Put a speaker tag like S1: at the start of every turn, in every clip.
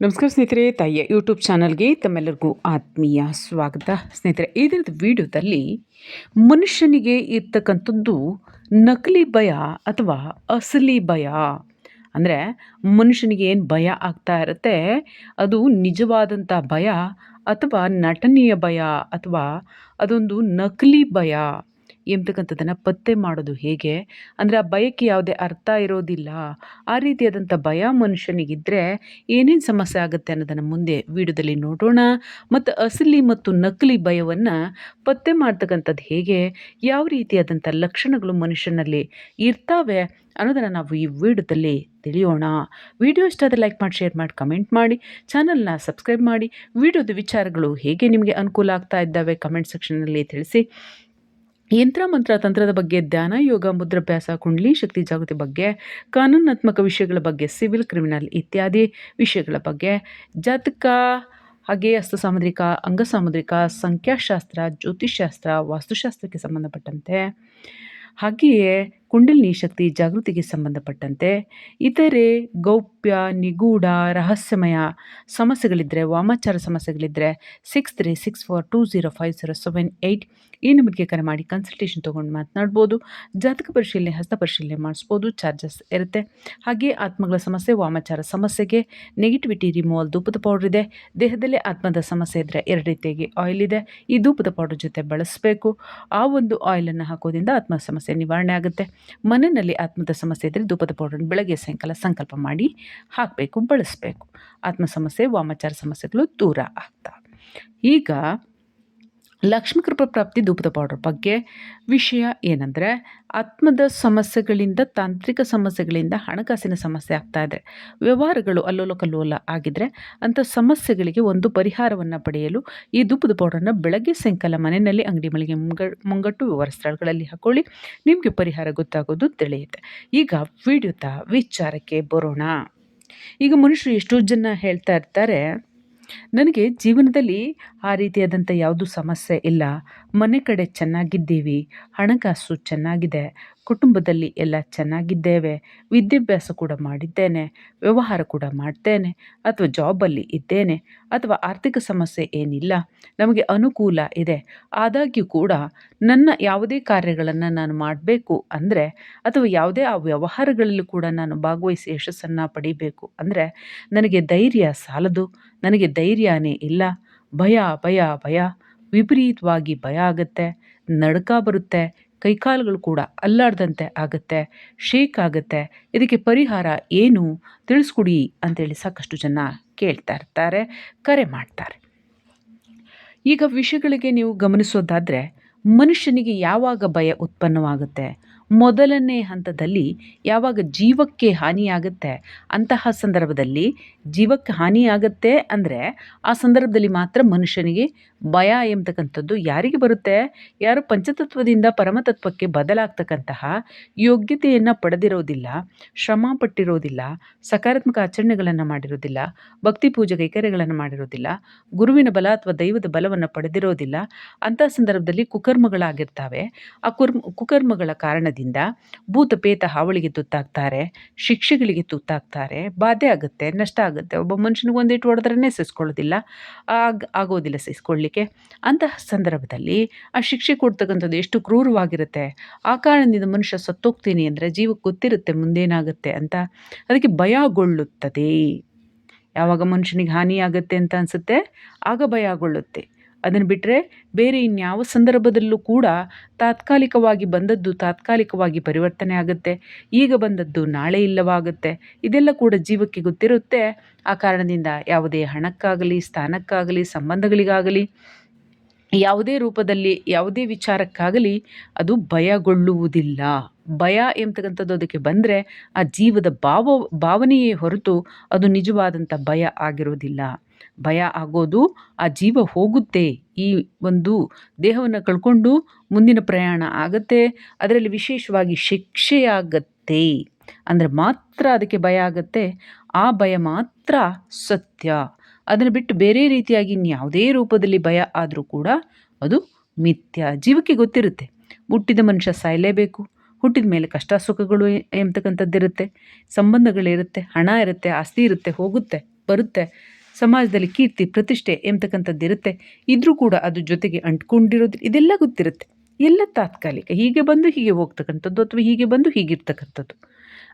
S1: ನಮಸ್ಕಾರ ಸ್ನೇಹಿತರೆ, ತಾಯಿಯ ಯೂಟ್ಯೂಬ್ ಚಾನಲ್ಗೆ ತಮ್ಮೆಲ್ಲರಿಗೂ ಆತ್ಮೀಯ ಸ್ವಾಗತ. ಸ್ನೇಹಿತರೆ, ಈ ವಿಡಿಯೋದಲ್ಲಿ ಮನುಷ್ಯನಿಗೆ ಇರ್ತಕ್ಕಂಥದ್ದು ನಕಲಿ ಭಯ ಅಥವಾ ಅಸಲಿ ಭಯ? ಅಂದರೆ ಮನುಷ್ಯನಿಗೆ ಏನು ಭಯ ಆಗ್ತಾ ಇರುತ್ತೆ? ಅದು ನಿಜವಾದಂಥ ಭಯ ಅಥವಾ ನಟನೆಯ ಭಯ ಅಥವಾ ಅದೊಂದು ನಕಲಿ ಭಯ? ಎಂಬತಕ್ಕಂಥದ್ದನ್ನು ಪತ್ತೆ ಮಾಡೋದು ಹೇಗೆ? ಅಂದರೆ ಆ ಭಯಕ್ಕೆ ಯಾವುದೇ ಅರ್ಥ ಇರೋದಿಲ್ಲ. ಆ ರೀತಿಯಾದಂಥ ಭಯ ಮನುಷ್ಯನಿಗಿದ್ದರೆ ಏನೇನು ಸಮಸ್ಯೆ ಆಗುತ್ತೆ ಅನ್ನೋದನ್ನು ಮುಂದೆ ವಿಡಿಯೋದಲ್ಲಿ ನೋಡೋಣ. ಮತ್ತು ಅಸಲಿ ಮತ್ತು ನಕಲಿ ಭಯವನ್ನು ಪತ್ತೆ ಮಾಡ್ತಕ್ಕಂಥದ್ದು ಹೇಗೆ? ಯಾವ ರೀತಿಯಾದಂಥ ಲಕ್ಷಣಗಳು ಮನುಷ್ಯನಲ್ಲಿ ಇರ್ತಾವೆ ಅನ್ನೋದನ್ನು ನಾವು ಈ ವಿಡಿಯೋದಲ್ಲಿ ತಿಳಿಯೋಣ. ವಿಡಿಯೋ ಇಷ್ಟ ಆದರೆ ಲೈಕ್ ಮಾಡಿ, ಶೇರ್ ಮಾಡಿ, ಕಮೆಂಟ್ ಮಾಡಿ. ಚಾನಲ್ನ ಸಬ್ಸ್ಕ್ರೈಬ್ ಮಾಡಿ. ವಿಡಿಯೋದ ವಿಚಾರಗಳು ಹೇಗೆ ನಿಮಗೆ ಅನುಕೂಲ ಆಗ್ತಾ ಇದ್ದಾವೆ ಕಮೆಂಟ್ ಸೆಕ್ಷನ್ನಲ್ಲಿ ತಿಳಿಸಿ. ಯಂತ್ರ ಮಂತ್ರ ತಂತ್ರದ ಬಗ್ಗೆ ಧ್ಯಾನ, ಯೋಗ, ಮುದ್ರಾಭ್ಯಾಸ, ಕುಂಡ್ಲಿ, ಶಕ್ತಿ ಜಾಗೃತಿ ಬಗ್ಗೆ, ಕಾನೂನಾತ್ಮಕ ವಿಷಯಗಳ ಬಗ್ಗೆ, ಸಿವಿಲ್, ಕ್ರಿಮಿನಲ್ ಇತ್ಯಾದಿ ವಿಷಯಗಳ ಬಗ್ಗೆ, ಜಾತಕ, ಹಾಗೆ ಹಸ್ತ ಸಾಮುದ್ರಿಕ, ಅಂಗ ಸಾಮುದ್ರಿಕ, ಸಂಖ್ಯಾಶಾಸ್ತ್ರ ಜ್ಯೋತಿಷ್ಶಾಸ್ತ್ರ ವಾಸ್ತುಶಾಸ್ತ್ರಕ್ಕೆ ಸಂಬಂಧಪಟ್ಟಂತೆ. ಹಾಗೆಯೇ ಕುಂಡಲಿನಿ ಶಕ್ತಿ ಜಾಗೃತಿಗೆ ಸಂಬಂಧಪಟ್ಟಂತೆ ಇತರೆ ಗೌಪ್ಯ, ನಿಗೂಢ, ರಹಸ್ಯಮಯ ಸಮಸ್ಯೆಗಳಿದ್ದರೆ ವಾಮಾಚಾರ ಸಮಸ್ಯೆಗಳಿದ್ದರೆ six three six four two zero five zero seven eight ಈ ನಂಬರ್ಗೆ ಕರೆ ಮಾಡಿ ಕನ್ಸಲ್ಟೇಷನ್ ತೊಗೊಂಡು ಮಾತನಾಡ್ಬೋದು. ಜಾತಕ ಪರಿಶೀಲನೆ, ಹಸ್ತ ಪರಿಶೀಲನೆ ಮಾಡಿಸ್ಬೋದು. ಚಾರ್ಜಸ್ ಇರುತ್ತೆ. ಹಾಗೆ ಆತ್ಮಗಳ ಸಮಸ್ಯೆ, ವಾಮಾಚಾರ ಸಮಸ್ಯೆಗೆ ನೆಗೆಟಿವಿಟಿ ರಿಮೂವಲ್ ಧೂಪದ ಪೌಡರ್ ಇದೆ. ದೇಹದಲ್ಲೇ ಆತ್ಮದ ಸಮಸ್ಯೆ ಇದ್ದರೆ ಎರಡು ರೀತಿಯಾಗಿ ಆಯಿಲ್ ಇದೆ. ಈ ಧೂಪದ ಪೌಡರ್ ಜೊತೆ ಬಳಸಬೇಕು. ಆ ಒಂದು ಆಯಿಲನ್ನು ಹಾಕೋದ್ರಿಂದ ಆತ್ಮ ಸಮಸ್ಯೆ ನಿವಾರಣೆ ಆಗುತ್ತೆ. ಮನೆಯಲ್ಲಿ ಆತ್ಮದ ಸಮಸ್ಯೆ ಇದ್ದರೆ ಧೂಪದ ಪೌಡರ್ ಬೆಳಗ್ಗೆ, ಸಾಯಂಕಾಲ ಸಂಕಲ್ಪ ಮಾಡಿ ಹಾಕಬೇಕು, ಬಳಸಬೇಕು. ಆತ್ಮ ಸಮಸ್ಯೆ ವಾಮಾಚಾರ ಸಮಸ್ಯೆಗಳು ದೂರ ಆಗ್ತವೆ ಈಗ ಲಕ್ಷ್ಮೀ ಕೃಪಾ ಪ್ರಾಪ್ತಿ ಧೂಪದ ಪೌಡರ್ ಬಗ್ಗೆ ವಿಷಯ ಏನಂದರೆ, ಆತ್ಮದ ಸಮಸ್ಯೆಗಳಿಂದ, ತಾಂತ್ರಿಕ ಸಮಸ್ಯೆಗಳಿಂದ ಹಣಕಾಸಿನ ಸಮಸ್ಯೆ ಆಗ್ತಾ ಇದೆ. ವ್ಯವಹಾರಗಳು ಅಲ್ಲೋಲ ಕಲ್ಲೋಲ ಆಗಿದ್ದರೆ ಅಂಥ ಸಮಸ್ಯೆಗಳಿಗೆ ಒಂದು ಪರಿಹಾರವನ್ನು ಪಡೆಯಲು ಈ ಧೂಪದ ಪೌಡರನ್ನು ಬೆಳಗ್ಗೆ, ಸಾಯಂಕಾಲ ಮನೆಯಲ್ಲಿ ಅಂಗಡಿ ಮಳಿಗೆ ಮುಂಗ, ಮುಂಗಟ್ಟು ವ್ಯವಹಾರ ಸ್ಥಳಗಳಲ್ಲಿ ಹಾಕೊಳ್ಳಿ, ನಿಮಗೆ ಪರಿಹಾರ ಗೊತ್ತಾಗೋದು ತಿಳಿಯುತ್ತೆ. ಈಗ ವಿಡಿಯೋತ ವಿಚಾರಕ್ಕೆ ಬರೋಣ. ಈಗ ಮನುಷ್ಯರು ಎಷ್ಟೋ ಜನ ಹೇಳ್ತಾ ಇರ್ತಾರೆ ನನಗೆ ಜೀವನದಲ್ಲಿ ಆ ರೀತಿಯಾದಂಥ ಯಾವುದೂ ಸಮಸ್ಯೆ ಇಲ್ಲ. ಮನೆ ಕಡೆ ಚೆನ್ನಾಗಿದ್ದೀವಿ, ಹಣಕಾಸು ಚೆನ್ನಾಗಿದೆ, ಕುಟುಂಬದಲ್ಲಿ ಎಲ್ಲ ಚೆನ್ನಾಗಿದ್ದೇವೆ, ವಿದ್ಯಾಭ್ಯಾಸ ಕೂಡ ಮಾಡಿದ್ದೇನೆ, ವ್ಯವಹಾರ ಕೂಡ ಮಾಡ್ತೇನೆ, ಅಥವಾ ಜಾಬಲ್ಲಿ ಇದ್ದೇನೆ, ಅಥವಾ ಆರ್ಥಿಕ ಸಮಸ್ಯೆ ಏನಿಲ್ಲ, ನಮಗೆ ಅನುಕೂಲ ಇದೆ. ಆದಾಗ್ಯೂ ಕೂಡ ನನ್ನ ಯಾವುದೇ ಕಾರ್ಯಗಳನ್ನು ನಾನು ಮಾಡಬೇಕು ಅಂದರೆ, ಅಥವಾ ಯಾವುದೇ ಆ ವ್ಯವಹಾರಗಳಲ್ಲೂ ಕೂಡ ನಾನು ಭಾಗವಹಿಸಿ ಯಶಸ್ಸನ್ನು ಪಡಿಬೇಕು ಅಂದರೆ, ನನಗೆ ಧೈರ್ಯ ಸಾಲದು, ನನಗೆ ಧೈರ್ಯನೇ ಇಲ್ಲ. ಭಯ ಭಯ ಭಯ. ವಿಪರೀತವಾಗಿ ಭಯ ಆಗುತ್ತೆ, ನಡ್ಕ ಬರುತ್ತೆ, ಕೈಕಾಲುಗಳು ಕೂಡ ಅಲ್ಲಾಡ್ದಂತೆ ಆಗುತ್ತೆ ಶೇಕ್ ಆಗುತ್ತೆ. ಇದಕ್ಕೆ ಪರಿಹಾರ ಏನು? ತಿಳಿಸ್ಕೊಡಿ ಅಂತೇಳಿ ಸಾಕಷ್ಟು ಜನ ಕೇಳ್ತಾ ಇರ್ತಾರೆ, ಕರೆ ಮಾಡ್ತಾರೆ. ಈಗ ವಿಷಯಗಳಿಗೆ ನೀವು ಗಮನಿಸೋದಾದರೆ, ಮನುಷ್ಯನಿಗೆ ಯಾವಾಗ ಭಯ ಉತ್ಪನ್ನವಾಗುತ್ತೆ? ಮೊದಲನೇ ಹಂತದಲ್ಲಿ ಯಾವಾಗ ಜೀವಕ್ಕೆ ಹಾನಿಯಾಗುತ್ತೆ ಅಂತಹ ಸಂದರ್ಭದಲ್ಲಿ ಜೀವಕ್ಕೆ ಹಾನಿಯಾಗುತ್ತೆ ಅಂದರೆ ಆ ಸಂದರ್ಭದಲ್ಲಿ ಮಾತ್ರ ಮನುಷ್ಯನಿಗೆ ಭಯ ಎಂಬತಕ್ಕಂಥದ್ದು ಯಾರಿಗೆ ಬರುತ್ತೆ? ಯಾರು ಪಂಚತತ್ವದಿಂದ ಪರಮತತ್ವಕ್ಕೆ ಬದಲಾಗ್ತಕ್ಕಂತಹ ಯೋಗ್ಯತೆಯನ್ನು ಪಡೆದಿರೋದಿಲ್ಲ, ಶ್ರಮ ಪಟ್ಟಿರೋದಿಲ್ಲ, ಸಕಾರಾತ್ಮಕ ಆಚರಣೆಗಳನ್ನು ಮಾಡಿರೋದಿಲ್ಲ, ಭಕ್ತಿ ಪೂಜೆ ಕೈಕರ್ಯಗಳನ್ನು ಮಾಡಿರೋದಿಲ್ಲ, ಗುರುವಿನ ಬಲ ಅಥವಾ ದೈವದ ಬಲವನ್ನು ಪಡೆದಿರೋದಿಲ್ಲ, ಅಂತಹ ಸಂದರ್ಭದಲ್ಲಿ ಕುಕರ್ಮಗಳಾಗಿರ್ತವೆ. ಆ ಕುರ್ಮ ಕುಕರ್ಮಗಳ ಕಾರಣದಿಂದ ಭೂತಪೇತ ಹಾವಳಿಗೆ ತುತ್ತಾಗ್ತಾರೆ, ಶಿಕ್ಷೆಗಳಿಗೆ ತುತ್ತಾಗ್ತಾರೆ, ಬಾಧೆ ಆಗುತ್ತೆ, ನಷ್ಟ ಆಗುತ್ತೆ. ಒಬ್ಬ ಮನುಷ್ಯನಿಗೆ ಒಂದಿಟ್ಟು ಹೊಡೆದ್ರೇ ಸಿಸ್ಕೊಳ್ಳೋದಿಲ್ಲ ಆಗ, ಆಗೋದಿಲ್ಲ ಸಹಿಸ್ಕೊಳ್ಳಿಕ್ಕೆ. ಅಂತಹ ಸಂದರ್ಭದಲ್ಲಿ ಆ ಶಿಕ್ಷೆ ಕೊಡ್ತಕ್ಕಂಥದ್ದು ಎಷ್ಟು ಕ್ರೂರವಾಗಿರುತ್ತೆ. ಆ ಕಾರಣದಿಂದ ಮನುಷ್ಯ ಸತ್ತೋಗ್ತೀನಿ ಅಂದರೆ ಜೀವಕ್ಕೆ ಗೊತ್ತಿರುತ್ತೆ ಮುಂದೇನಾಗುತ್ತೆ ಅಂತ. ಅದಕ್ಕೆ ಭಯಗೊಳ್ಳುತ್ತದೆ ಯಾವಾಗ ಮನುಷ್ಯನಿಗೆ ಹಾನಿಯಾಗುತ್ತೆ ಅಂತ ಅನಿಸುತ್ತೆ, ಆಗ ಭಯಗೊಳ್ಳುತ್ತೆ ಅದನ್ನು ಬಿಟ್ಟರೆ ಬೇರೆ ಇನ್ಯಾವ ಸಂದರ್ಭದಲ್ಲೂ ಕೂಡ ತಾತ್ಕಾಲಿಕವಾಗಿ ಬಂದದ್ದು ತಾತ್ಕಾಲಿಕವಾಗಿ ಪರಿವರ್ತನೆ ಆಗುತ್ತೆ. ಈಗ ಬಂದದ್ದು ನಾಳೆ ಇಲ್ಲವಾಗುತ್ತೆ. ಇದೆಲ್ಲ ಕೂಡ ಜೀವಕ್ಕೆ ಗೊತ್ತಿರುತ್ತೆ. ಆ ಕಾರಣದಿಂದ ಯಾವುದೇ ಹಣಕ್ಕಾಗಲಿ, ಸ್ಥಾನಕ್ಕಾಗಲಿ, ಸಂಬಂಧಗಳಿಗಾಗಲಿ, ಯಾವುದೇ ರೂಪದಲ್ಲಿ, ಯಾವುದೇ ವಿಚಾರಕ್ಕಾಗಲಿ ಅದು ಭಯಗೊಳ್ಳುವುದಿಲ್ಲ. ಭಯ ಎಂಬತಕ್ಕಂಥದ್ದು ಅದಕ್ಕೆ ಬಂದರೆ ಆ ಜೀವದ ಭಾವ, ಭಾವನೆಯೇ ಹೊರತು ಅದು ನಿಜವಾದಂಥ ಭಯ ಆಗಿರೋದಿಲ್ಲ. ಭಯ ಆಗೋದು ಆ ಜೀವ ಹೋಗುತ್ತೆ. ಈ ಒಂದು ದೇಹವನ್ನು ಕಳ್ಕೊಂಡು ಮುಂದಿನ ಪ್ರಯಾಣ ಆಗತ್ತೆ. ಅದರಲ್ಲಿ ವಿಶೇಷವಾಗಿ ಶಿಕ್ಷೆಯಾಗತ್ತೆ ಅಂದರೆ ಮಾತ್ರ ಅದಕ್ಕೆ ಭಯ ಆಗತ್ತೆ. ಆ ಭಯ ಮಾತ್ರ ಸತ್ಯ. ಅದನ್ನು ಬಿಟ್ಟು ಬೇರೆ ರೀತಿಯಾಗಿ ಇನ್ಯಾವುದೇ ರೂಪದಲ್ಲಿ ಭಯ ಆದರೂ ಕೂಡ ಅದು ಮಿಥ್ಯ. ಜೀವಕ್ಕೆ ಗೊತ್ತಿರುತ್ತೆ. ಹುಟ್ಟಿದ ಮನುಷ್ಯ ಸಾಯಲೇಬೇಕು. ಹುಟ್ಟಿದ ಮೇಲೆ ಕಷ್ಟ ಸುಖಗಳು ಎಂಬತಕ್ಕಂಥದ್ದಿರುತ್ತೆ. ಸಂಬಂಧಗಳಿರುತ್ತೆ. ಹಣ ಇರುತ್ತೆ. ಆಸ್ತಿ ಇರುತ್ತೆ. ಹೋಗುತ್ತೆ. ಬರುತ್ತೆ. ಸಮಾಜದಲ್ಲಿ ಕೀರ್ತಿ, ಪ್ರತಿಷ್ಠೆ ಎಂಬತಕ್ಕಂಥದ್ದು ಇರುತ್ತೆ ಇದ್ರೂ ಕೂಡ ಅದು ಜೊತೆಗೆ ಅಂಟ್ಕೊಂಡಿರೋದು, ಇದೆಲ್ಲ ಗೊತ್ತಿರುತ್ತೆ. ಎಲ್ಲ ತಾತ್ಕಾಲಿಕ, ಹೀಗೆ ಬಂದು ಹೀಗೆ ಹೋಗ್ತಕ್ಕಂಥದ್ದು ಅಥವಾ ಹೀಗೆ ಬಂದು ಹೀಗಿರ್ತಕ್ಕಂಥದ್ದು.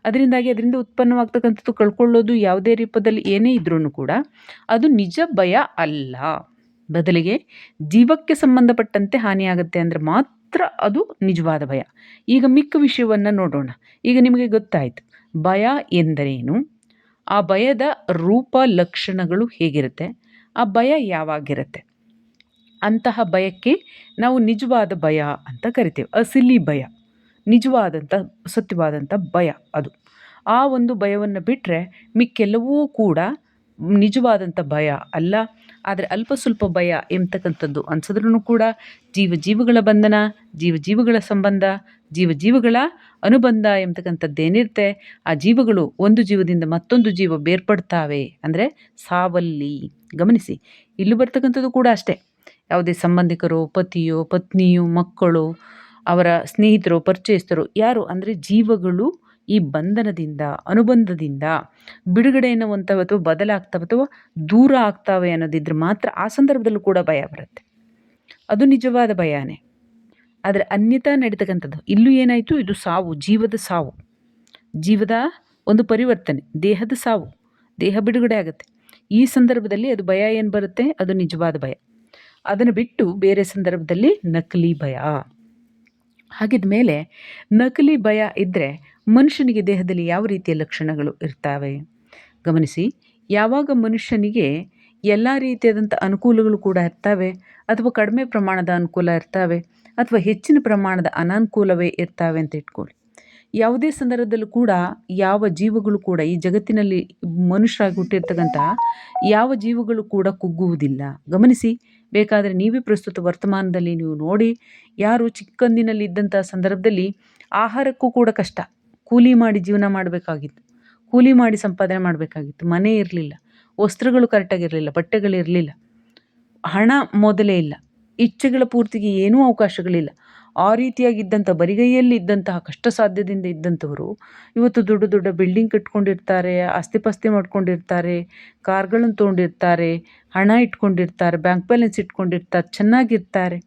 S1: ಅದರಿಂದಾಗಿ ಅದರಿಂದ ಉತ್ಪನ್ನವಾಗ್ತಕ್ಕಂಥದ್ದು ಕಳ್ಕೊಳ್ಳೋದು ಯಾವುದೇ ರೂಪದಲ್ಲಿ ಏನೇ ಇದ್ರೂ ಕೂಡ ಅದು ನಿಜ ಭಯ ಅಲ್ಲ. ಬದಲಿಗೆ ಜೀವಕ್ಕೆ ಸಂಬಂಧಪಟ್ಟಂತೆ ಹಾನಿಯಾಗುತ್ತೆ ಅಂದರೆ ಮಾತ್ರ ಅದು ನಿಜವಾದ ಭಯ. ಈಗ ಮಿಕ್ಕ ವಿಷಯವನ್ನು ನೋಡೋಣ. ಈಗ ನಿಮಗೆ ಗೊತ್ತಾಯಿತು. ಭಯ ಎಂದರೇನು? ಆ ಭಯದ ರೂಪ ಲಕ್ಷಣಗಳು ಹೇಗಿರುತ್ತೆ? ಆ ಭಯ ಯಾವಾಗಿರುತ್ತೆ? ಅಂತಹ ಭಯಕ್ಕೆ ನಾವು ನಿಜವಾದ ಭಯ ಅಂತ ಕರಿತೇವೆ. ಅಸಿಲಿ ಭಯ. ನಿಜವಾದಂಥ ಸತ್ಯವಾದಂಥ ಭಯ ಅದು. ಆ ಒಂದು ಭಯವನ್ನು ಬಿಟ್ಟರೆ ಮಿಕ್ಕೆಲ್ಲವೂ ಕೂಡ ನಿಜವಾದಂಥ ಭಯ ಅಲ್ಲ. ಆದರೆ ಅಲ್ಪ ಸ್ವಲ್ಪ ಭಯ ಎಂಬತಕ್ಕಂಥದ್ದು ಅನ್ಸಿದ್ರೂ ಕೂಡ ಜೀವ ಜೀವಗಳ ಬಂಧನ, ಜೀವ ಜೀವಗಳ ಸಂಬಂಧ, ಜೀವ ಜೀವಗಳ ಅನುಬಂಧ ಎಂಬತಕ್ಕಂಥದ್ದೇನಿರುತ್ತೆ ಆ ಜೀವಗಳು ಒಂದು ಜೀವದಿಂದ ಮತ್ತೊಂದು ಜೀವ ಬೇರ್ಪಡ್ತಾವೆ ಅಂದರೆ ಸಾವಲ್ಲಿ. ಗಮನಿಸಿ, ಇಲ್ಲಿ ಬರ್ತಕ್ಕಂಥದ್ದು ಕೂಡ ಅಷ್ಟೇ. ಯಾವುದೇ ಸಂಬಂಧಿಕರು, ಪತಿಯೋ, ಪತ್ನಿಯೋ, ಮಕ್ಕಳು, ಅವರ ಸ್ನೇಹಿತರು, ಪರಿಚಯಸ್ಥರು, ಯಾರು ಅಂದರೆ ಜೀವಗಳು ಈ ಬಂಧನದಿಂದ, ಅನುಬಂಧದಿಂದ ಬಿಡುಗಡೆ ಎನ್ನುವಂಥವು ಅಥವಾ ಬದಲಾಗ್ತಾವೆ ಅಥವಾ ದೂರ ಆಗ್ತಾವೆ ಅನ್ನೋದಿದ್ರೆ ಮಾತ್ರ ಆ ಸಂದರ್ಭದಲ್ಲೂ ಕೂಡ ಭಯ ಬರುತ್ತೆ. ಅದು ನಿಜವಾದ ಭಯನೇ. ಆದರೆ ಅನ್ಯತಾ ನಡೀತಕ್ಕಂಥದ್ದು, ಇಲ್ಲೂ ಏನಾಯಿತು? ಇದು ಸಾವು, ಜೀವದ ಸಾವು. ಜೀವದ ಒಂದು ಪರಿವರ್ತನೆ, ದೇಹದ ಸಾವು. ದೇಹ ಬಿಡುಗಡೆ ಆಗುತ್ತೆ. ಈ ಸಂದರ್ಭದಲ್ಲಿ ಅದು ಭಯ ಏನು ಬರುತ್ತೆ? ಅದು ನಿಜವಾದ ಭಯ. ಅದನ್ನು ಬಿಟ್ಟು ಬೇರೆ ಸಂದರ್ಭದಲ್ಲಿ ನಕಲಿ ಭಯ. ಹಾಗಿದ ಮೇಲೆ ನಕಲಿ ಭಯ ಇದ್ದರೆ ಮನುಷ್ಯನಿಗೆ ದೇಹದಲ್ಲಿ ಯಾವ ರೀತಿಯ ಲಕ್ಷಣಗಳು ಇರ್ತವೆ? ಗಮನಿಸಿ, ಯಾವಾಗ ಮನುಷ್ಯನಿಗೆ ಎಲ್ಲ ರೀತಿಯಾದಂಥ ಅನುಕೂಲಗಳು ಕೂಡ ಇರ್ತವೆ, ಅಥವಾ ಕಡಿಮೆ ಪ್ರಮಾಣದ ಅನುಕೂಲ ಇರ್ತವೆ, ಅಥವಾ ಹೆಚ್ಚಿನ ಪ್ರಮಾಣದ ಅನಾನುಕೂಲವೇ ಇರ್ತವೆ ಅಂತ ಇಟ್ಕೊಳ್ಳಿ. ಯಾವುದೇ ಸಂದರ್ಭದಲ್ಲೂ ಕೂಡ ಯಾವ ಜೀವಗಳು ಕೂಡ ಈ ಜಗತ್ತಿನಲ್ಲಿ ಮನುಷ್ಯರಾಗಿ ಹುಟ್ಟಿರ್ತಕ್ಕಂತಹ ಯಾವ ಜೀವಗಳು ಕೂಡ ಕುಗ್ಗುವುದಿಲ್ಲ. ಗಮನಿಸಿ, ಬೇಕಾದರೆ ನೀವೇ ಪ್ರಸ್ತುತ ವರ್ತಮಾನದಲ್ಲಿ ನೀವು ನೋಡಿ, ಯಾರು ಚಿಕ್ಕಂದಿನಲ್ಲಿ ಇದ್ದಂಥ ಸಂದರ್ಭದಲ್ಲಿ ಆಹಾರಕ್ಕೂ ಕೂಡ ಕಷ್ಟ. ಕೂಲಿ ಮಾಡಿ ಜೀವನ ಮಾಡಬೇಕಾಗಿತ್ತು. ಕೂಲಿ ಮಾಡಿ ಸಂಪಾದನೆ ಮಾಡಬೇಕಾಗಿತ್ತು. ಮನೆ ಇರಲಿಲ್ಲ. ವಸ್ತ್ರಗಳು ಕರೆಕ್ಟಾಗಿರಲಿಲ್ಲ ಬಟ್ಟೆಗಳಿರಲಿಲ್ಲ ಹಣ ಮೊದಲೇ ಇಲ್ಲ. ಇಚ್ಛೆಗಳ ಪೂರ್ತಿಗೆ ಏನೂ ಅವಕಾಶಗಳಿಲ್ಲ. ಆ ರೀತಿಯಾಗಿದ್ದಂಥ ಬರಿಗೈಯಲ್ಲಿ ಇದ್ದಂತಹ ಕಷ್ಟ ಸಾಧ್ಯದಿಂದ ಇದ್ದಂಥವರು ಇವತ್ತು ದೊಡ್ಡ ದೊಡ್ಡ ಬಿಲ್ಡಿಂಗ್ ಕಟ್ಕೊಂಡಿರ್ತಾರೆ, ಆಸ್ತಿಪಾಸ್ತಿ ಮಾಡ್ಕೊಂಡಿರ್ತಾರೆ, ಕಾರ್ಗಳನ್ನು ತೊಗೊಂಡಿರ್ತಾರೆ, ಹಣ ಇಟ್ಕೊಂಡಿರ್ತಾರೆ, ಬ್ಯಾಂಕ್ ಬ್ಯಾಲೆನ್ಸ್ ಇಟ್ಕೊಂಡಿರ್ತಾರೆ, ಚೆನ್ನಾಗಿರ್ತಾರೆ.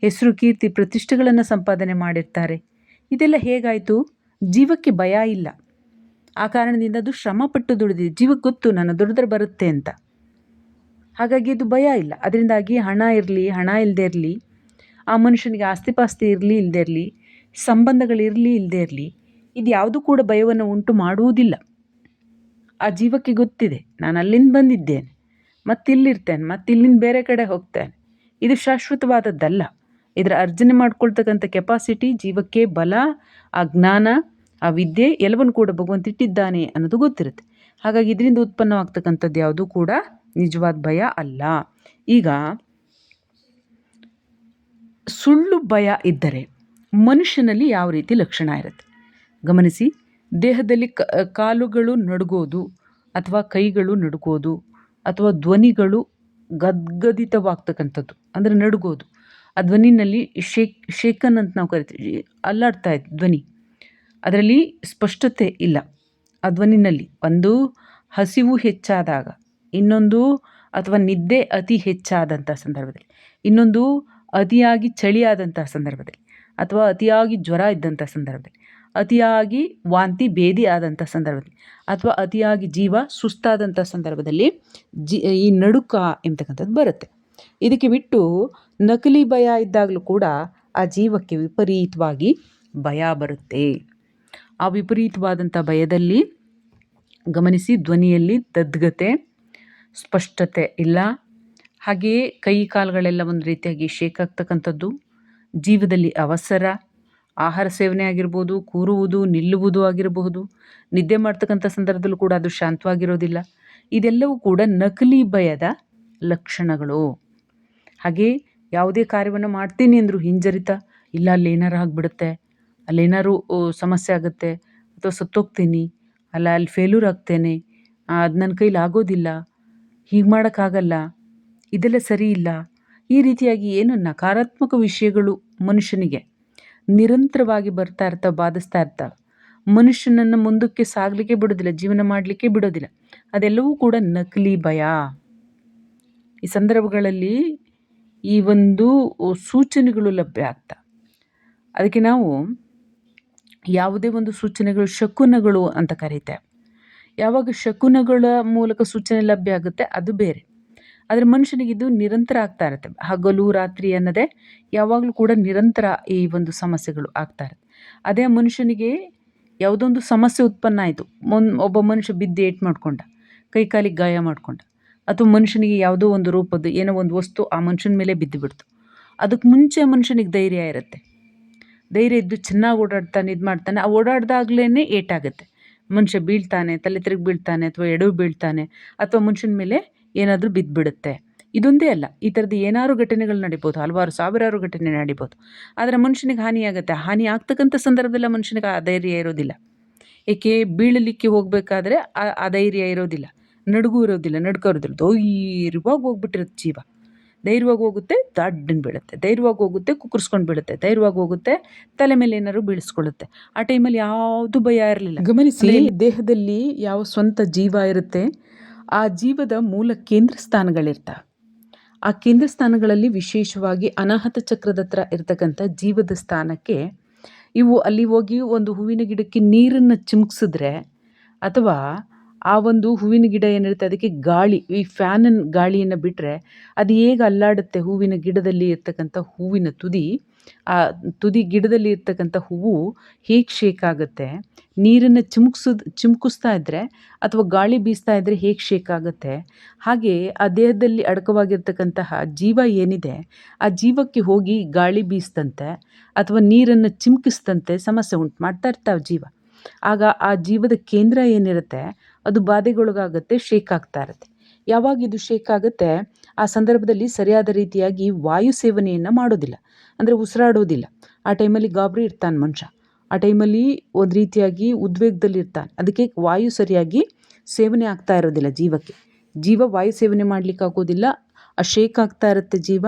S1: ಹೆಸರು, ಕೀರ್ತಿ, ಪ್ರತಿಷ್ಠೆಗಳನ್ನು ಸಂಪಾದನೆ ಮಾಡಿರ್ತಾರೆ. ಇದೆಲ್ಲ ಹೇಗಾಯಿತು? ಜೀವಕ್ಕೆ ಭಯ ಇಲ್ಲ. ಆ ಕಾರಣದಿಂದ ಅದು ಶ್ರಮಪಟ್ಟು ದುಡಿದಿದೆ. ಜೀವಕ್ಕೆ ಗೊತ್ತು ನಾನು ದುಡಿದ್ರೆ ಬರುತ್ತೆ ಅಂತ. ಹಾಗಾಗಿ ಅದು ಭಯ ಇಲ್ಲ. ಅದರಿಂದಾಗಿ ಹಣ ಇರಲಿ, ಹಣ ಇಲ್ಲದೆ ಇರಲಿ, ಆ ಮನುಷ್ಯನಿಗೆ ಆಸ್ತಿಪಾಸ್ತಿ ಇರಲಿ ಇಲ್ಲದೇ ಇರಲಿ ಸಂಬಂಧಗಳಿರಲಿ ಇಲ್ಲದೆ ಇರಲಿ, ಇದು ಯಾವುದೂ ಕೂಡ ಭಯವನ್ನು ಉಂಟು ಮಾಡುವುದಿಲ್ಲ. ಆ ಜೀವಕ್ಕೆ ಗೊತ್ತಿದೆ. ನಾನು ಅಲ್ಲಿಂದ ಬಂದಿದ್ದೇನೆ. ಮತ್ತಿಲ್ಲಿರ್ತೇನೆ. ಮತ್ತಿಲ್ಲಿಂದ ಬೇರೆ ಕಡೆ ಹೋಗ್ತೇನೆ. ಇದು ಶಾಶ್ವತವಾದದ್ದಲ್ಲ. ಇದರ ಅರ್ಜನೆ ಮಾಡ್ಕೊಳ್ತಕ್ಕಂಥ ಕೆಪಾಸಿಟಿ ಜೀವಕ್ಕೆ ಬಲ, ಆ ಜ್ಞಾನ, ಆ ವಿದ್ಯೆ ಎಲ್ಲವನ್ನು ಕೂಡ ಭಗವಂತ ಇಟ್ಟಿದ್ದಾನೆ ಅನ್ನೋದು ಗೊತ್ತಿರುತ್ತೆ. ಹಾಗಾಗಿ ಇದರಿಂದ ಉತ್ಪನ್ನವಾಗ್ತಕ್ಕಂಥದ್ದು ಯಾವುದೂ ಕೂಡ ನಿಜವಾದ ಭಯ ಅಲ್ಲ. ಈಗ ಸುಳ್ಳು ಭಯ ಇದ್ದರೆ ಮನುಷ್ಯನಲ್ಲಿ ಯಾವ ರೀತಿ ಲಕ್ಷಣ ಇರುತ್ತೆ? ಗಮನಿಸಿ, ದೇಹದಲ್ಲಿ ಕಾಲುಗಳು ನಡುಗೋದು ಅಥವಾ ಕೈಗಳು ನಡುಗೋದು ಅಥವಾ ಧ್ವನಿಗಳು ಗದ್ಗದಿತವಾಗ್ತಕ್ಕಂಥದ್ದು, ಅಂದರೆ ನಡುಗೋದು. ಆ ಧ್ವನಿನಲ್ಲಿ ಶೇಕ್ ಶೇಕನ್ ಅಂತ ನಾವು ಕರಿತೀವಿ. ಅಲ್ಲಾಡ್ತಾ ಇತ್ತು ಧ್ವನಿ. ಅದರಲ್ಲಿ ಸ್ಪಷ್ಟತೆ ಇಲ್ಲ. ಆ ಧ್ವನಿನಲ್ಲಿ ಒಂದು ಹಸಿವು ಹೆಚ್ಚಾದಾಗ, ಇನ್ನೊಂದು ಅಥವಾ ನಿದ್ದೆ ಅತಿ ಹೆಚ್ಚಾದಂಥ ಸಂದರ್ಭದಲ್ಲಿ, ಇನ್ನೊಂದು ಅತಿಯಾಗಿ ಚಳಿಯಾದಂಥ ಸಂದರ್ಭದಲ್ಲಿ ಅಥವಾ ಅತಿಯಾಗಿ ಜ್ವರ ಇದ್ದಂಥ ಸಂದರ್ಭದಲ್ಲಿ, ಅತಿಯಾಗಿ ವಾಂತಿ ಭೇದಿ ಆದಂಥ ಸಂದರ್ಭದಲ್ಲಿ ಅಥವಾ ಅತಿಯಾಗಿ ಜೀವ ಸುಸ್ತಾದಂಥ ಸಂದರ್ಭದಲ್ಲಿ ಜಿ, ಈ ನಡುಕ ಎಂಬತಕ್ಕಂಥದ್ದು ಬರುತ್ತೆ. ಇದಕ್ಕೆ ಬಿಟ್ಟು ನಕಲಿ ಭಯ ಇದ್ದಾಗಲೂ ಕೂಡ ಆ ಜೀವಕ್ಕೆ ವಿಪರೀತವಾಗಿ ಭಯ ಬರುತ್ತೆ. ಆ ವಿಪರೀತವಾದಂಥ ಭಯದಲ್ಲಿ ಗಮನಿಸಿ ಧ್ವನಿಯಲ್ಲಿ ತದ್ಗತೆ ಸ್ಪಷ್ಟತೆ ಇಲ್ಲ. ಹಾಗೆಯೇ ಕೈ ಕಾಲುಗಳೆಲ್ಲ ಒಂದು ರೀತಿಯಾಗಿ ಶೇಕ್ ಆಗ್ತಕ್ಕಂಥದ್ದು. ಜೀವದಲ್ಲಿ ಅವಸರ, ಆಹಾರ ಸೇವನೆ ಆಗಿರ್ಬೋದು, ಕೂರುವುದು, ನಿಲ್ಲುವುದು ಆಗಿರಬಹುದು, ನಿದ್ದೆ ಮಾಡ್ತಕ್ಕಂಥ ಸಂದರ್ಭದಲ್ಲೂ ಕೂಡ ಅದು ಶಾಂತವಾಗಿರೋದಿಲ್ಲ. ಇದೆಲ್ಲವೂ ಕೂಡ ನಕಲಿ ಭಯದ ಲಕ್ಷಣಗಳು. ಹಾಗೆ ಯಾವುದೇ ಕಾರ್ಯವನ್ನು ಮಾಡ್ತೀನಿ ಅಂದರೂ ಹಿಂಜರಿತ, ಇಲ್ಲ ಅಲ್ಲಿ ಏನಾರು ಆಗಿಬಿಡುತ್ತೆ ಏನಾರು ಸಮಸ್ಯೆ ಆಗುತ್ತೆ, ಅಥವಾ ಸತ್ತೋಗ್ತೀನಿ, ಅಲ್ಲ ಅಲ್ಲಿ ಫೇಲ್ಯೂರ್ ಆಗ್ತೇನೆ ಅದು ನನ್ನ ಕೈಲಿ ಆಗೋದಿಲ್ಲ, ಹೀಗೆ ಮಾಡೋಕ್ಕಾಗಲ್ಲ, ಇದೆಲ್ಲ ಸರಿ ಇಲ್ಲ. ಈ ರೀತಿಯಾಗಿ ಏನು ನಕಾರಾತ್ಮಕ ವಿಷಯಗಳು ಮನುಷ್ಯನಿಗೆ ನಿರಂತರವಾಗಿ ಬರ್ತಾ ಇರ್ತಾವೆ, ಬಾಧಿಸ್ತಾ ಇರ್ತಾವೆ. ಮನುಷ್ಯನನ್ನು ಮುಂದಕ್ಕೆ ಸಾಗಲಿಕ್ಕೆ ಬಿಡೋದಿಲ್ಲ, ಜೀವನ ಮಾಡಲಿಕ್ಕೆ ಬಿಡೋದಿಲ್ಲ. ಅದೆಲ್ಲವೂ ಕೂಡ ನಕಲಿ ಭಯ. ಈ ಸಂದರ್ಭಗಳಲ್ಲಿ ಈ ಒಂದು ಸೂಚನೆಗಳು ಲಭ್ಯ ಆಗ್ತಾ. ಅದಕ್ಕೆ ನಾವು ಯಾವುದೇ ಒಂದು ಸೂಚನೆಗಳು ಶಕುನಗಳು ಅಂತ ಕರೀತೇವೆ ಯಾವಾಗ ಶಕುನಗಳ ಮೂಲಕ ಸೂಚನೆ ಲಭ್ಯ ಆಗುತ್ತೆ, ಅದು ಬೇರೆ. ಆದರೆ ಮನುಷ್ಯನಿಗೆ ಇದು ನಿರಂತರ ಆಗ್ತಾ ಇರುತ್ತೆ. ಹಗಲು, ರಾತ್ರಿ ಅನ್ನದೇ ಯಾವಾಗಲೂ ಕೂಡ ನಿರಂತರ ಈ ಒಂದು ಸಮಸ್ಯೆಗಳು ಆಗ್ತಾ ಇರುತ್ತೆ. ಅದೇ ಮನುಷ್ಯನಿಗೆ ಯಾವುದೊಂದು ಸಮಸ್ಯೆ ಉತ್ಪನ್ನ ಆಯಿತು. ಮೊನ್, ಒಬ್ಬ ಮನುಷ್ಯ ಬಿದ್ದು ಏಟು ಮಾಡ್ಕೊಂಡ ಕೈಕಾಲಿಗೆ ಗಾಯ ಮಾಡ್ಕೊಂಡ. ಅಥವಾ ಮನುಷ್ಯನಿಗೆ ಯಾವುದೋ ಒಂದು ರೂಪದ್ದು, ಏನೋ ಒಂದು ವಸ್ತು ಆ ಮನುಷ್ಯನ ಮೇಲೆ ಬಿದ್ದು ಬಿಡ್ತು ಅದಕ್ಕೆ ಮುಂಚೆ ಮನುಷ್ಯನಿಗೆ ಧೈರ್ಯ ಇರುತ್ತೆ. ಧೈರ್ಯ ಇದ್ದು ಚೆನ್ನಾಗಿ ಓಡಾಡ್ತಾನೆ, ಇದು ಮಾಡ್ತಾನೆ, ಆ ಓಡಾಡ್ದಾಗ್ಲೇ ಏಟಾಗುತ್ತೆ. ಮನುಷ್ಯ ಬೀಳ್ತಾನೆ, ತಲೆ ತಿರುಗಿ ಬೀಳ್ತಾನೆ, ಅಥವಾ ಎಡವು ಬೀಳ್ತಾನೆ, ಅಥವಾ ಮನುಷ್ಯನ ಮೇಲೆ ಏನಾದರೂ ಬಿದ್ದುಬಿಡುತ್ತೆ. ಇದೊಂದೇ ಅಲ್ಲ, ಈ ಥರದ್ದು ಏನಾರು ಘಟನೆಗಳು ನಡೀಬೋದು, ಹಲವಾರು ಸಾವಿರಾರು ಘಟನೆ ನಡೀಬೋದು. ಆದರೆ ಮನುಷ್ಯನಿಗೆ ಹಾನಿಯಾಗುತ್ತೆ ಹಾನಿ ಆಗ್ತಕ್ಕಂಥ ಸಂದರ್ಭದಲ್ಲಿ ಮನುಷ್ಯನಿಗೆ ಆ ಧೈರ್ಯ ಇರೋದಿಲ್ಲ. ಏಕೆ, ಬೀಳಲಿಕ್ಕೆ ಹೋಗಬೇಕಾದ್ರೆ ಆ ಧೈರ್ಯ ಇರೋದಿಲ್ಲ. ನಡುಗು ಇರೋದಿಲ್ಲ ನಡ್ಕೋ ಇರೋದಿಲ್ಲ ಧೈರ್ಯವಾಗಿ ಹೋಗ್ಬಿಟ್ಟಿರುತ್ತೆ ಜೀವ. ಧೈರ್ಯವಾಗಿ ಹೋಗುತ್ತೆ ದಡ್ಡನ್ ಬೀಳುತ್ತೆ. ಧೈರ್ಯವಾಗಿ ಹೋಗುತ್ತೆ ಕುಕ್ಕರ್ಸ್ಕೊಂಡು ಬೀಳುತ್ತೆ. ಧೈರ್ಯವಾಗಿ ಹೋಗುತ್ತೆ ತಲೆ ಮೇಲೆ ಏನಾದ್ರು ಬೀಳಿಸ್ಕೊಳ್ಳುತ್ತೆ. ಆ ಟೈಮಲ್ಲಿ ಯಾವುದು ಭಯ ಇರಲಿಲ್ಲ. ಗಮನಿಸಿ ದೇಹದಲ್ಲಿ ಯಾವ ಸ್ವಂತ ಜೀವ ಇರುತ್ತೆ ಆ ಜೀವದ ಮೂಲ ಕೇಂದ್ರ ಸ್ಥಾನಗಳಿರ್ತವೆ ಆ ಕೇಂದ್ರ ಸ್ಥಾನಗಳಲ್ಲಿ ವಿಶೇಷವಾಗಿ ಅನಾಹತ ಚಕ್ರದ ಹತ್ರ ಇರತಕ್ಕಂಥ ಜೀವದ ಸ್ಥಾನಕ್ಕೆ ಇವು ಅಲ್ಲಿ ಹೋಗಿ ಒಂದು ಹೂವಿನ ಗಿಡಕ್ಕೆ ನೀರನ್ನು ಚಿಮುಕ್ಸಿದ್ರೆ ಅಥವಾ ಆ ಒಂದು ಹೂವಿನ ಗಿಡ ಏನಿರುತ್ತೆ, ಅದಕ್ಕೆ ಗಾಳಿ, ಈ ಫ್ಯಾನನ್ ಗಾಳಿಯನ್ನು ಬಿಟ್ಟರೆ ಅದು ಹೇಗೆ ಅಲ್ಲಾಡುತ್ತೆ ಹೂವಿನ ಗಿಡದಲ್ಲಿ ಇರ್ತಕ್ಕಂಥ ಹೂವಿನ ತುದಿ? ಆ ತುದಿ ಗಿಡದಲ್ಲಿ ಇರ್ತಕ್ಕಂಥ ಹೂವು ಹೇಗೆ ಶೇಕ್ ಆಗುತ್ತೆ? ನೀರನ್ನು ಚಿಮುಕ್ಸೋದು, ಚಿಮುಕಿಸ್ತಾ ಇದ್ದರೆ ಅಥವಾ ಗಾಳಿ ಬೀಸ್ತಾ ಇದ್ದರೆ ಹೇಗೆ ಶೇಕ್ ಆಗುತ್ತೆ? ಹಾಗೆ ಆ ದೇಹದಲ್ಲಿ ಅಡಕವಾಗಿರ್ತಕ್ಕಂತಹ ಜೀವ ಏನಿದೆ, ಆ ಜೀವಕ್ಕೆ ಹೋಗಿ ಗಾಳಿ ಬೀಸ್ತಂತೆ ಅಥವಾ ನೀರನ್ನು ಚಿಮುಕಿಸ್ತಂತೆ ಸಮಸ್ಯೆ ಉಂಟು ಮಾಡ್ತಾ ಇರ್ತಾವೆ ಜೀವ. ಆಗ ಆ ಜೀವದ ಕೇಂದ್ರ ಏನಿರುತ್ತೆ? ಅದು ಬಾಧೆಗೊಳಗಾಗುತ್ತೆ ಶೇಕ್ ಆಗ್ತಾ ಇರುತ್ತೆ. ಯಾವಾಗ ಇದು ಶೇಕ್ ಆಗುತ್ತೆ? ಆ ಸಂದರ್ಭದಲ್ಲಿ ಸರಿಯಾದ ರೀತಿಯಾಗಿ ವಾಯು ಸೇವನೆಯನ್ನು ಮಾಡೋದಿಲ್ಲ. ಅಂದರೆ ಉಸಿರಾಡೋದಿಲ್ಲ. ಆ ಟೈಮಲ್ಲಿ ಗಾಬರಿ ಇರ್ತಾನೆ ಮನುಷ್ಯ. ಆ ಟೈಮಲ್ಲಿ ಒಂದು ರೀತಿಯಾಗಿ ಉದ್ವೇಗದಲ್ಲಿ ಇರ್ತಾನೆ. ಅದಕ್ಕೆ ವಾಯು ಸರಿಯಾಗಿ ಸೇವನೆ ಆಗ್ತಾ ಇರೋದಿಲ್ಲ ಜೀವಕ್ಕೆ. ಜೀವ ವಾಯು ಸೇವನೆ ಮಾಡಲಿಕ್ಕೆ ಆಗೋದಿಲ್ಲ ಆ ಶೇಕ್ ಆಗ್ತಾ ಇರುತ್ತೆ ಜೀವ.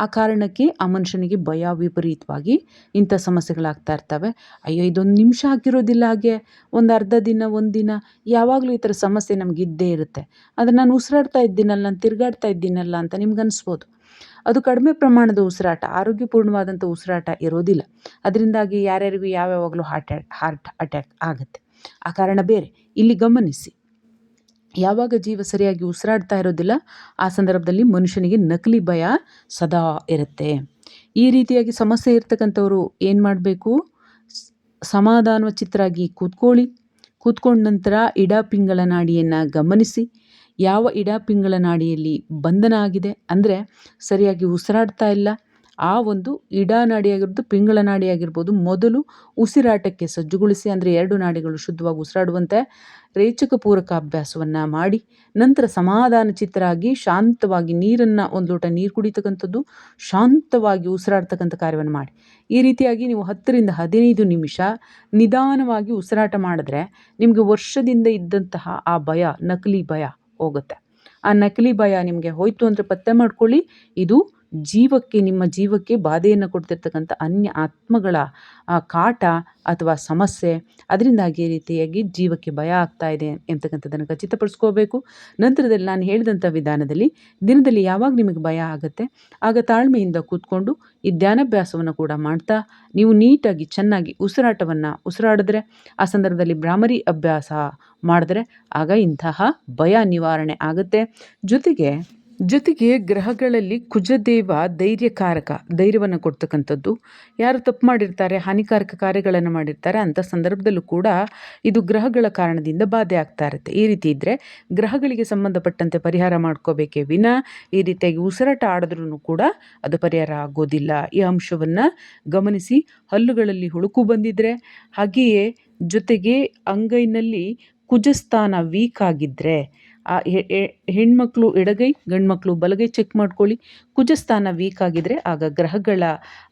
S1: ಆ ಕಾರಣಕ್ಕೆ ಆ ಮನುಷ್ಯನಿಗೆ ಭಯ ವಿಪರೀತವಾಗಿ ಇಂಥ ಸಮಸ್ಯೆಗಳಾಗ್ತಾ ಇರ್ತವೆ. ಅಯ್ಯೋ, ಇದೊಂದು ನಿಮಿಷ ಆಗಿರೋದಿಲ್ಲ ಹಾಗೆ. ಒಂದು ಅರ್ಧ ದಿನ, ಒಂದು ದಿನ, ಯಾವಾಗಲೂ ಈ ಥರ ಸಮಸ್ಯೆ ನಮ್ಗೆ ಇದ್ದೇ ಇರುತ್ತೆ. ಆದರೆ ನಾನು ಉಸಿರಾಡ್ತಾ ಇದ್ದೀನಲ್ಲ, ನಾನು ತಿರುಗಾಡ್ತಾ ಇದ್ದೀನಲ್ಲ ಅಂತ ನಿಮ್ಗೆ ಅನಿಸ್ಬೋದು. ಅದು ಕಡಿಮೆ ಪ್ರಮಾಣದ ಉಸಿರಾಟ, ಆರೋಗ್ಯಪೂರ್ಣವಾದಂಥ ಉಸಿರಾಟ ಇರೋದಿಲ್ಲ. ಅದರಿಂದಾಗಿ ಯಾರ್ಯಾರಿಗೂ ಯಾವ್ಯಾವಾಗಲೂ ಹಾರ್ಟ್ ಹಾರ್ಟ್ ಅಟ್ಯಾಕ್ ಆಗುತ್ತೆ. ಆ ಕಾರಣ ಬೇರೆ. ಇಲ್ಲಿ ಗಮನಿಸಿ. ಯಾವಾಗ ಜೀವ ಸರಿಯಾಗಿ ಉಸಿರಾಡ್ತಾ ಇರೋದಿಲ್ಲ, ಆ ಸಂದರ್ಭದಲ್ಲಿ ಮನುಷ್ಯನಿಗೆ ನಕಲಿ ಭಯ ಸದಾ ಇರುತ್ತೆ. ಈ ರೀತಿಯಾಗಿ ಸಮಸ್ಯೆ ಇರ್ತಕ್ಕಂಥವ್ರು ಏನು ಮಾಡಬೇಕು? ಸಮಾಧಾನ ಚಿತ್ರಾಗಿ ಕೂತ್ಕೊಳ್ಳಿ. ಕೂತ್ಕೊಂಡ ನಂತರ ಇಡ ಪಿಂಗಳ ನಾಡಿಯನ್ನು ಗಮನಿಸಿ. ಯಾವ ಇಡ ಪಿಂಗಳ ನಾಡಿಯಲ್ಲಿ ಬಂಧನ ಆಗಿದೆ ಅಂದರೆ ಸರಿಯಾಗಿ ಉಸಿರಾಡ್ತಾ ಇಲ್ಲ. ಆ ಒಂದು ಇಡಾ ನಾಡಿಯಾಗಿರ್ಬೋದು, ಪಿಂಗಳ ನಾಡಿಯಾಗಿರ್ಬೋದು, ಮೊದಲು ಉಸಿರಾಟಕ್ಕೆ ಸಜ್ಜುಗೊಳಿಸಿ ಅಂದರೆ ಎರಡು ನಾಡಿಗಳು ಶುದ್ಧವಾಗಿ ಉಸಿರಾಡುವಂತೆ ರೇಚಕ ಪೂರಕ ಅಭ್ಯಾಸವನ್ನು ಮಾಡಿ, ನಂತರ ಸಮಾಧಾನ ಚಿತ್ತರಾಗಿ ಶಾಂತವಾಗಿ ನೀರನ್ನು ಒಂದು ಲೋಟ ನೀರು ಕುಡಿತಕ್ಕಂಥದ್ದು, ಶಾಂತವಾಗಿ ಉಸಿರಾಡ್ತಕ್ಕಂಥ ಕಾರ್ಯವನ್ನು ಮಾಡಿ. ಈ ರೀತಿಯಾಗಿ ನೀವು ಹತ್ತರಿಂದ ಹದಿನೈದು ನಿಮಿಷ ನಿಧಾನವಾಗಿ ಉಸಿರಾಟ ಮಾಡಿದ್ರೆ ನಿಮಗೆ ವರ್ಷದಿಂದ ಇದ್ದಂತಹ ಆ ಭಯ, ನಕಲಿ ಭಯ ಹೋಗುತ್ತೆ. ಆ ನಕಲಿ ಭಯ ನಿಮಗೆ ಹೋಯಿತು ಅಂದರೆ ಪತ್ತೆ ಮಾಡ್ಕೊಳ್ಳಿ, ಇದು ಜೀವಕ್ಕೆ, ನಿಮ್ಮ ಜೀವಕ್ಕೆ ಬಾಧೆಯನ್ನು ಕೊಡ್ತಿರ್ತಕ್ಕಂಥ ಅನ್ಯ ಆತ್ಮಗಳ ಕಾಟ ಅಥವಾ ಸಮಸ್ಯೆ ಅದರಿಂದಾಗಿ ರೀತಿಯಾಗಿ ಜೀವಕ್ಕೆ ಭಯ ಆಗ್ತಾ ಇದೆ ಎಂತಕ್ಕಂಥದ್ದನ್ನು ಖಚಿತಪಡಿಸ್ಕೋಬೇಕು. ನಂತರದಲ್ಲಿ ನಾನು ಹೇಳಿದಂಥ ವಿಧಾನದಲ್ಲಿ ದಿನದಲ್ಲಿ ಯಾವಾಗ ನಿಮಗೆ ಭಯ ಆಗುತ್ತೆ, ಆಗ ತಾಳ್ಮೆಯಿಂದ ಕೂತ್ಕೊಂಡು ಈ ಧ್ಯಾನಭ್ಯಾಸವನ್ನು ಕೂಡ ಮಾಡ್ತಾ, ನೀವು ನೀಟಾಗಿ ಚೆನ್ನಾಗಿ ಉಸಿರಾಟವನ್ನು ಉಸಿರಾಡಿದ್ರೆ, ಆ ಸಂದರ್ಭದಲ್ಲಿ ಭ್ರಾಮರಿ ಅಭ್ಯಾಸ ಮಾಡಿದ್ರೆ, ಆಗ ಇಂತಹ ಭಯ ನಿವಾರಣೆ ಆಗುತ್ತೆ. ಜೊತೆಗೆ ಜೊತೆಗೆ ಗ್ರಹಗಳಲ್ಲಿ ಕುಜದೇವ ಧೈರ್ಯಕಾರಕ, ಧೈರ್ಯವನ್ನು ಕೊಡ್ತಕ್ಕಂಥದ್ದು. ಯಾರು ತಪ್ಪು ಮಾಡಿರ್ತಾರೆ, ಹಾನಿಕಾರಕ ಕಾರ್ಯಗಳನ್ನು ಮಾಡಿರ್ತಾರೆ ಅಂಥ ಸಂದರ್ಭದಲ್ಲೂ ಕೂಡ ಇದು ಗ್ರಹಗಳ ಕಾರಣದಿಂದ ಬಾಧೆ ಆಗ್ತಾ ಇರುತ್ತೆ. ಈ ರೀತಿ ಇದ್ದರೆ ಗ್ರಹಗಳಿಗೆ ಸಂಬಂಧಪಟ್ಟಂತೆ ಪರಿಹಾರ ಮಾಡ್ಕೋಬೇಕೇ ವಿನ ಈ ರೀತಿಯಾಗಿ ಉಸಿರಾಟ ಆಡಿದ್ರೂ ಕೂಡ ಅದು ಪರಿಹಾರ ಆಗೋದಿಲ್ಲ. ಈ ಅಂಶವನ್ನು ಗಮನಿಸಿ, ಹಲ್ಲುಗಳಲ್ಲಿ ಹುಳುಕು ಬಂದಿದ್ರೆ, ಹಾಗೆಯೇ ಜೊತೆಗೆ ಅಂಗೈನಲ್ಲಿ ಕುಜಸ್ಥಾನ ವೀಕ್ ಆಗಿದ್ದರೆ ಹೆಣ್ಮಕ್ಳು ಎಡಗೈ, ಗಂಡ್ಮಕ್ಳು ಬಲಗೈ ಚೆಕ್ ಮಾಡ್ಕೊಳ್ಳಿ. ಕುಜಸ್ಥಾನ ವೀಕ್ ಆಗಿದ್ರೆ ಆಗ ಗ್ರಹಗಳ,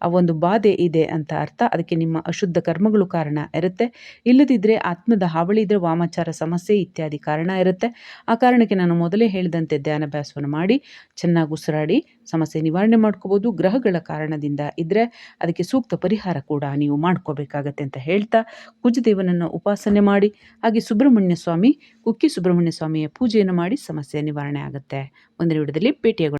S1: ಆ ಒಂದು ಬಾಧೆ ಇದೆ ಅಂತ ಅರ್ಥ. ಅದಕ್ಕೆ ನಿಮ್ಮ ಅಶುದ್ಧ ಕರ್ಮಗಳು ಕಾರಣ ಇರುತ್ತೆ. ಇಲ್ಲದಿದ್ದರೆ ಆತ್ಮದ ಹಾವಳಿ ಇದ್ದರೆ ವಾಮಾಚಾರ ಸಮಸ್ಯೆ ಇತ್ಯಾದಿ ಕಾರಣ ಇರುತ್ತೆ. ಆ ಕಾರಣಕ್ಕೆ ನಾನು ಮೊದಲೇ ಹೇಳಿದಂತೆ ಧ್ಯಾನಾಭ್ಯಾಸವನ್ನು ಮಾಡಿ, ಚೆನ್ನಾಗಿ ಉಸಿರಾಡಿ, ಸಮಸ್ಯೆ ನಿವಾರಣೆ ಮಾಡ್ಕೋಬೋದು. ಗ್ರಹಗಳ ಕಾರಣದಿಂದ ಇದ್ದರೆ ಅದಕ್ಕೆ ಸೂಕ್ತ ಪರಿಹಾರ ಕೂಡ ನೀವು ಮಾಡ್ಕೋಬೇಕಾಗತ್ತೆ ಅಂತ ಹೇಳ್ತಾ, ಕುಜದೇವನನ್ನು ಉಪಾಸನೆ ಮಾಡಿ. ಹಾಗೆ ಸುಬ್ರಹ್ಮಣ್ಯ ಸ್ವಾಮಿ, ಕುಕ್ಕಿ ಸುಬ್ರಹ್ಮಣ್ಯ ಸ್ವಾಮಿಯ ಪೂಜೆಯನ್ನು ಮಾಡಿ ಸಮಸ್ಯೆ ನಿವಾರಣೆ ಆಗುತ್ತೆ. ಮುಂದಿನ ವಿಡಿಯೋದಲ್ಲಿ ಭೇಟಿಯಾಗೋಣ